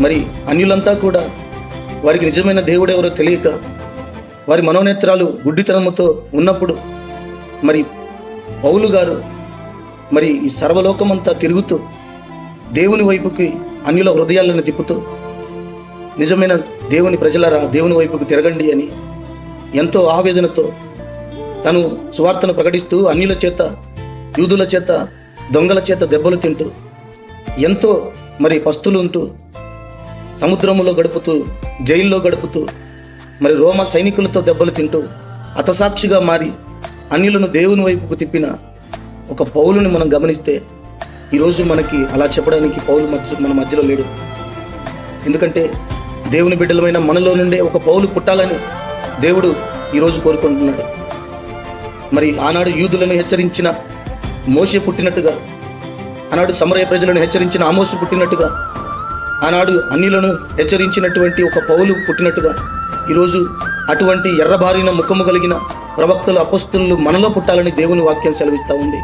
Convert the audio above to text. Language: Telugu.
మరి అన్యులంతా కూడా వారికి నిజమైన దేవుడు ఎవరో తెలియక వారి మనోనేత్రాలు గుడ్డితనముతో ఉన్నప్పుడు మరి పౌలు గారు మరి ఈ సర్వలోకమంతా తిరుగుతూ దేవుని వైపుకి అన్యుల హృదయాలను తిప్పుతూ నిజమైన దేవుని ప్రజలరా దేవుని వైపుకు తిరగండి అని ఎంతో ఆవేదనతో తను సువార్తను ప్రకటిస్తూ అన్యుల చేత యూదుల చేత దొంగల చేత దెబ్బలు తింటూ ఎంతో మరి పస్తులు ఉంటూ సముద్రంలో గడుపుతూ జైల్లో గడుపుతూ మరి రోమ సైనికులతో దెబ్బలు తింటూ హతసాక్షిగా మారి అన్యులను దేవుని వైపుకు తిప్పిన ఒక పౌలుని మనం గమనిస్తే ఈరోజు మనకి అలా చెప్పడానికి పౌలు మధ్య మన మధ్యలో లేడు. ఎందుకంటే దేవుని బిడ్డలమైన మనలో నుండే ఒక పౌలు పుట్టాలని దేవుడు ఈరోజు కోరుకుంటున్నాడు. మరి ఆనాడు యూదులను హెచ్చరించిన మోసే పుట్టినట్టుగా ఆనాడు సమరయ ప్రజలను హెచ్చరించిన ఆమోసు పుట్టినట్టుగా ఆనాడు అన్నిలను హెచ్చరించినటువంటి ఒక పౌలు పుట్టినట్టుగా ఈరోజు అటువంటి ఎర్రబారిన ముఖము కలిగిన ప్రవక్తలు అపస్తులు మనలో పుట్టాలని దేవుని వాక్యం సెలవిస్తూ ఉంది.